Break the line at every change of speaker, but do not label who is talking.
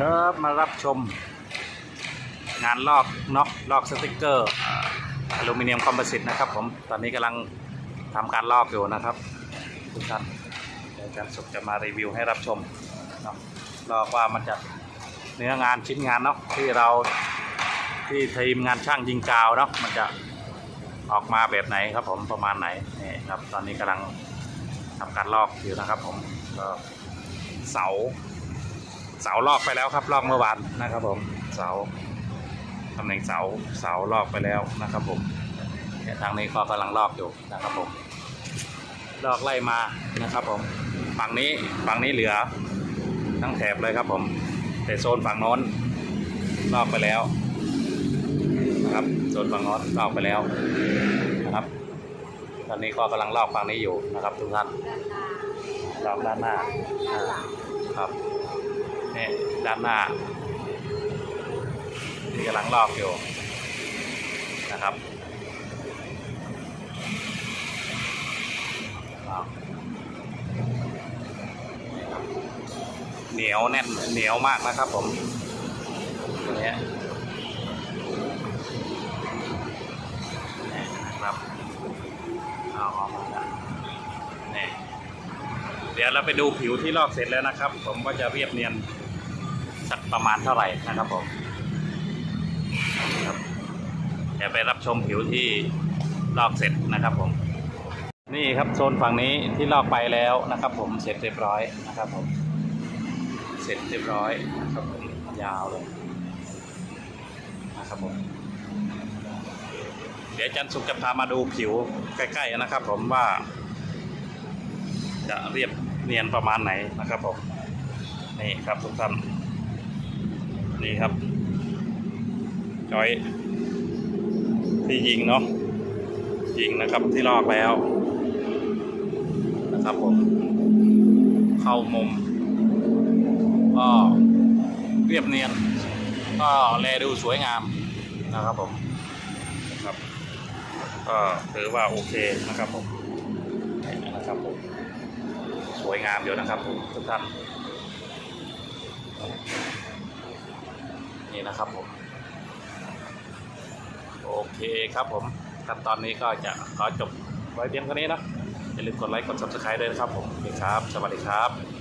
ครับมารับชม งานลอกน็อกลอกสติกเกอร์อลูมิเนียมคอมโพสิตนะครับผมตอนนี้กำลังทำการลอกอยู่นะครับทุกท่านอาจารย์สุขจะมารีวิวให้รับชมนะลอกว่ามันจะเนื้องานชิ้นงานเนาะที่เราที่ทีมงานช่างยิงกาวเนาะมันจะออกมาแบบไหนครับผมประมาณไหนนี่ครับ ตอนนี้กำลังทำการลอกอยู่นะครับผมก็เสา เสาลอกไปแล้วครับลอกเมื่อวานนะครับผมเสาตำแหน่งเสาเสาลอกไปแล้วนะครับผมทางนี้ก็กำลังลอกอยู่นะครับผมลอกไล่มานะครับผมฝั่งนี้ฝั่งนี้เหลือทั้งแถบเลยครับผมแต่โซนฝั่งโน้นลอกไปแล้วนะครับโซนฝั่งโน้นลอกไปแล้วนะครับ ตอนนี้ก็กำลังลอกฝั่งนี้อยู่นะครับทุกท่านลอกด้านหน้าครับ นี่ด้านหน้าที่กำลังลอกอยู่นะครับเหนียวแน่นเหนียวมากนะครับผมตัวเนี้ยนี่นะครับเอาออกมาแล้วนี่เดี๋ยวเราไปดูผิวที่ลอกเสร็จแล้วนะครับ ผมก็จะเรียบเนียน สักประมาณเท่าไหร่นะครับผมเดี๋ยวไปรับชมผิวที่ลอกเสร็จนะครับผม นี่ครับโซนฝั่งนี้ที่ลอกไปแล้วนะครับ ผมเสร็จเรียบร้อยนะครับผม เสร็จเรียบร้อยนะครับผมยาวเลยนะครับผมเดี๋ยวอาจันสุขจะพามาดูผิวใกล้ๆนะครับ ผมว่า จะเรียบเนียนประมาณไหนนะครับผมนี่ครับทุกท่าน นี่ครับ จอย ที่ยิงเนาะยิงนะครับที่ลอกแล้วนะครับผม เข้ามุม ก็เรียบเนียน ก็แลดูสวยงามนะครับผมครับก็ถือว่าโอเคนะครับผมนะครับผมสวยงามอยู่นะครับผมทุกท่าน นี่นะครับผม โอเคครับผมขั้นตอนนี้ก็จะขอจบไว้เพียงเท่านี้นะอย่าลืมกดไลค์กด subscribe ด้วยนะครับผมโอเคครับ สวัสดีครับ